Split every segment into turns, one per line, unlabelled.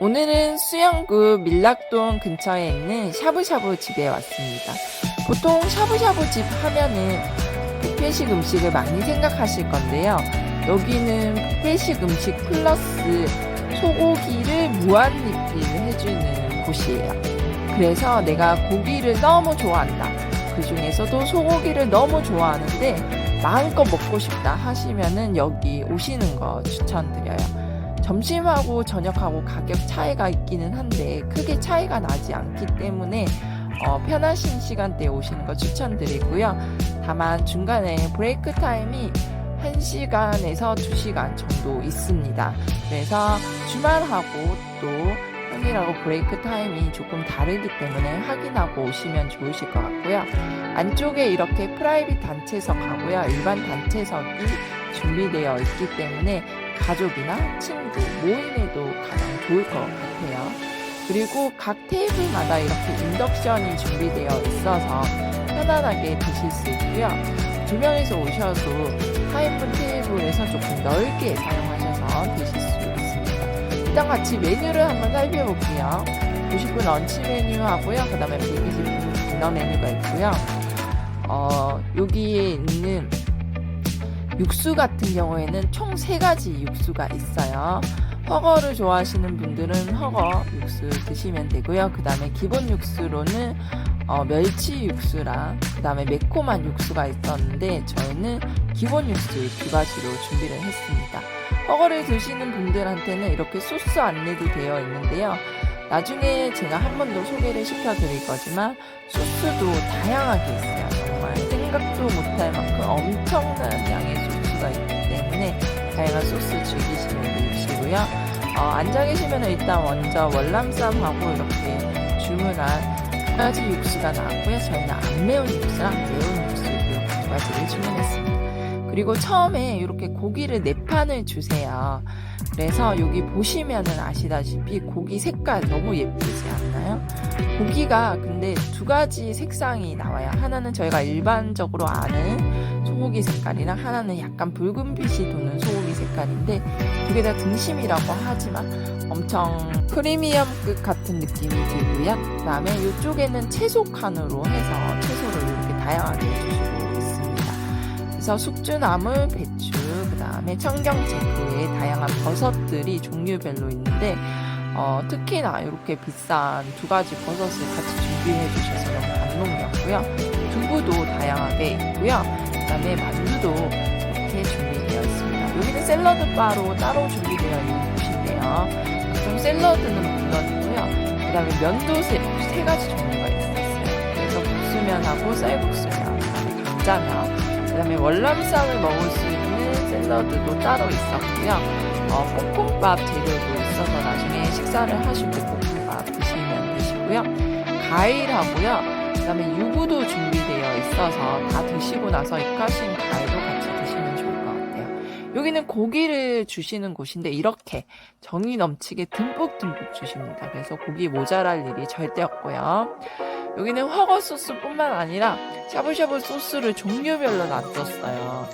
오늘은 수영구 밀락동 근처에 있는 샤브샤브 집에 왔습니다. 보통 샤브샤브 집 하면은 뷔페식 음식을 많이 생각하실 건데요. 여기는 뷔페식 음식 플러스 소고기를 무한 리필 해주는 곳이에요. 그래서 내가 고기를 너무 좋아한다. 그 중에서도 소고기를 너무 좋아하는데 마음껏 먹고 싶다 하시면은 여기 오시는 거 추천드려요. 점심하고 저녁하고 가격 차이가 있기는 한데 크게 차이가 나지 않기 때문에 어, 편하신 시간대에 오시는 거 추천드리고요. 다만 중간에 브레이크 타임이 1시간에서 2시간 정도 있습니다. 그래서 주말하고 또 평일하고 브레이크 타임이 조금 다르기 때문에 확인하고 오시면 좋으실 것 같고요. 안쪽에 이렇게 프라이빗 단체석하고요. 일반 단체석이 준비되어 있기 때문에 가족이나 친구, 모임에도 가장 좋을 것 같아요. 그리고 각 테이블마다 이렇게 인덕션이 준비되어 있어서 편안하게 드실 수 있고요. 두 명이서 오셔도 4인분 테이블에서 조금 넓게 사용하셔서 드실 수 있습니다. 일단 같이 메뉴를 한번 살펴볼게요. 90분 런치 메뉴 하고요. 그 다음에 120분 디너 메뉴가 있고요. 어, 여기에 있는 육수 같은 경우에는 총 세 가지 육수가 있어요. 허거를 좋아하시는 분들은 허거 육수 드시면 되고요. 그 다음에 기본 육수로는 어, 멸치 육수랑 그 다음에 매콤한 육수가 있었는데 저희는 기본 육수 두 가지로 준비를 했습니다. 허거를 드시는 분들한테는 이렇게 소스 안내도 되어 있는데요. 나중에 제가 한 번 더 소개를 시켜드릴 거지만 소스도 다양하게 있어요. 정말 생각도 못할 만큼 엄청난 양의 다양한 소스 즐기시면 되시고요. 어, 앉아 계시면 일단 먼저 월남쌈하고 이렇게 주문한 두 가지 육수가 나왔고요. 저희는 안 매운 육수랑 매운 육수 이렇게 두 가지를 주문했습니다. 그리고 처음에 이렇게 고기를 네 판을 주세요. 그래서 여기 보시면은 아시다시피 고기 색깔 너무 예쁘지 않나요? 고기가 근데 두 가지 색상이 나와요. 하나는 저희가 일반적으로 아는 소고기 색깔이랑 하나는 약간 붉은빛이 도는 소고기 색깔인데 두 개 다 등심이라고 하지만 엄청 프리미엄급 같은 느낌이 들고요. 그 다음에 이쪽에는 채소 칸으로 해서 채소를 이렇게 다양하게 주시고 있습니다. 그래서 숙주나물, 배추, 그 다음에 청경채 그 외에 다양한 버섯들이 종류별로 있는데 어, 특히나 이렇게 비싼 두 가지 버섯을 같이 준비해 주셔서 너무 감동이었고요. 두부도 다양하게 있고요. 그 다음에 만두도 이렇게 준비되어 있습니다. 여기는 샐러드 바로 따로 준비되어 있는 곳인데요. 보통 샐러드는 물론이고요. 그 다음에 면도 세, 세 가지 종류가 있었어요. 그래서 국수면하고 쌀국수면, 감자면, 그 다음에 월남쌈을 먹을 수 있는 샐러드도 따로 있었고요. 어, 볶음밥 재료도 있어서 나중에 식사를 하시고 볶음밥 드시면 되시고요. 과일하고요. 그 다음에 유부도 준비되어 있어서 다 드시고 나서 입가심 과일도 같이 드시면 좋을 것 같아요. 여기는 고기를 주시는 곳인데 이렇게 정이 넘치게 듬뿍듬뿍 주십니다. 그래서 고기 모자랄 일이 절대 없고요. 여기는 허거 소스뿐만 아니라 샤브샤브 소스를 종류별로 놔뒀어요.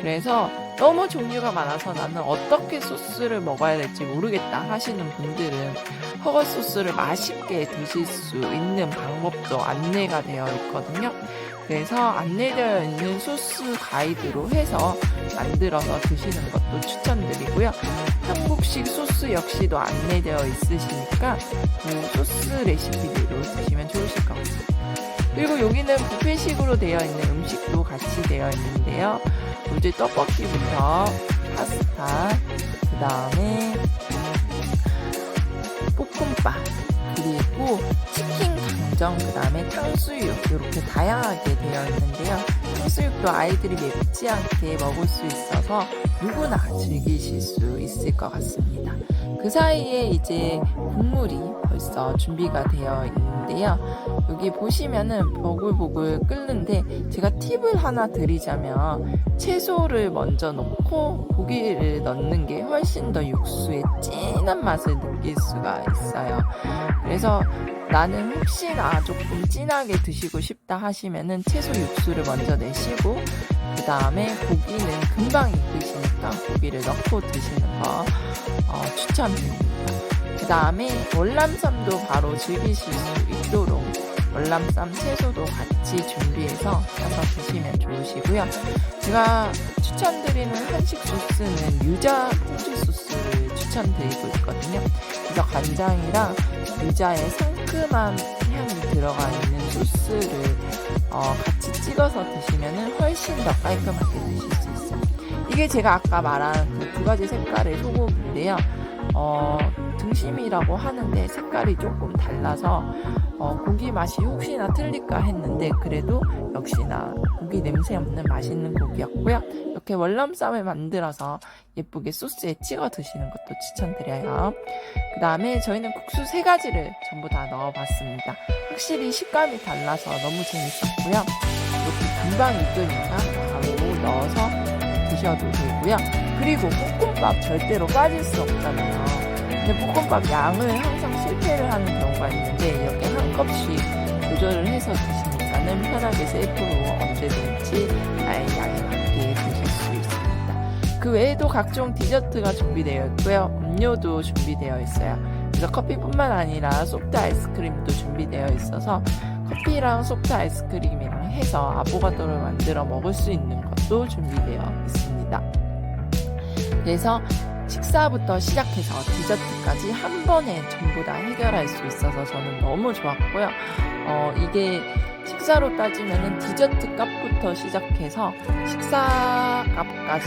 그래서 너무 종류가 많아서 나는 어떻게 소스를 먹어야 될지 모르겠다 하시는 분들은 허거 소스를 맛있게 드실 수 있는 방법도 안내가 되어 있거든요. 그래서 안내되어 있는 소스 가이드로 해서 만들어서 드시는 것도 추천드리고요. 한국식 소스 역시도 안내되어 있으시니까 그 소스 레시피대로 드시면 좋으실 것 같습니다. 그리고 여기는 뷔페식으로 되어 있는 음식도 같이 되어 있는데요. 이제 떡볶이부터 파스타, 그 다음에 볶음밥, 그리고 치킨 강정, 그 다음에 탕수육 이렇게 다양하게 되어 있는데요. 탕수육도 아이들이 맵지 않게 먹을 수 있어서 누구나 즐기실 수 있을 것 같습니다. 그 사이에 이제 국물이 벌써 준비가 되어 있는데요. 여기 보시면은 보글보글 끓는데 제가 팁을 하나 드리자면 채소를 먼저 넣고 고기를 넣는 게 훨씬 더 육수의 진한 맛을 느낄 수가 있어요. 그래서 나는 혹시나 조금 진하게 드시고 싶다 하시면은 채소 육수를 먼저 내시 고 그 다음에 고기는 금방 익으시니까 고기를 넣고 드시는 거 어, 추천드립니다. 그 다음에 월남쌈도 바로 즐기실 수 있도록 월남쌈 채소도 같이 준비해서 사서 드시면 좋으시고요. 제가 추천드리는 한식 소스는 유자 퐁듀 소스를 추천드리고 있거든요. 그래서 간장이랑 유자의 상큼한 향이 들어가 있는 소스를 어, 같이 찍어서 드시면 훨씬 더 깔끔하게 드실 수 있어요. 이게 제가 아까 말한 그 두 가지 색깔의 소고기인데요. 어, 등심이라고 하는데 색깔이 조금 달라서 어, 고기 맛이 혹시나 틀릴까 했는데 그래도 역시나 고기 냄새 없는 맛있는 고기였고요. 이렇게 월남쌈을 만들어서 예쁘게 소스에 찍어 드시는 것도 추천드려요. 그 다음에 저희는 국수 세 가지를 전부 다 넣어봤습니다. 확실히 식감이 달라서 너무 재밌었고요. 이렇게 금방 익으니까 바로 넣어서 드셔도 되고요. 그리고 볶음밥 절대로 빠질 수 없잖아요. 근데 볶음밥 양을 항상 실패를 하는 경우가 있는데 이렇게 한 컵씩 조절을 해서 드시니까는 편하게 셀프로 언제든지 나의 양에 그 외에도 각종 디저트가 준비되어 있고요. 음료도 준비되어 있어요. 그래서 커피뿐만 아니라 소프트 아이스크림도 준비되어 있어서 커피랑 소프트 아이스크림이랑 해서 아보가도를 만들어 먹을 수 있는 것도 준비되어 있습니다. 그래서 식사부터 시작해서 디저트까지 한 번에 전부 다 해결할 수 있어서 저는 너무 좋았고요. 어, 이게 식사로 따지면은 디저트 값부터 시작해서 식사 값까지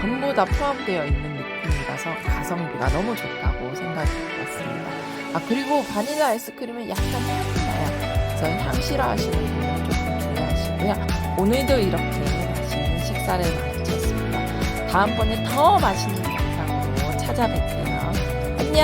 전부 다 포함되어 있는 느낌이라서 가성비가 너무 좋다고 생각이 들었습니다. 아, 그리고 바닐라 아이스크림은 약간 향이 나요. 그래서 향 싫어하시는 분은 조금 주의하시고요. 오늘도 이렇게 맛있는 식사를 마쳤습니다. 다음번에 더 맛있는 영상으로 찾아뵐게요.